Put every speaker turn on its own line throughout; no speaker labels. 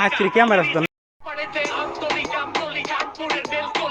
আজকের ক্যামেরা তো
পাড়েতে আন্তরিক আমতলি চাঁদপুরের বেলকল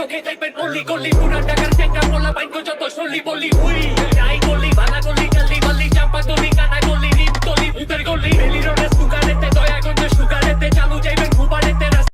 চোখে দেখবেন অলি গলি পুরা টাকার চেঙ্গা বলা বাইক যত সলি বলি হুই।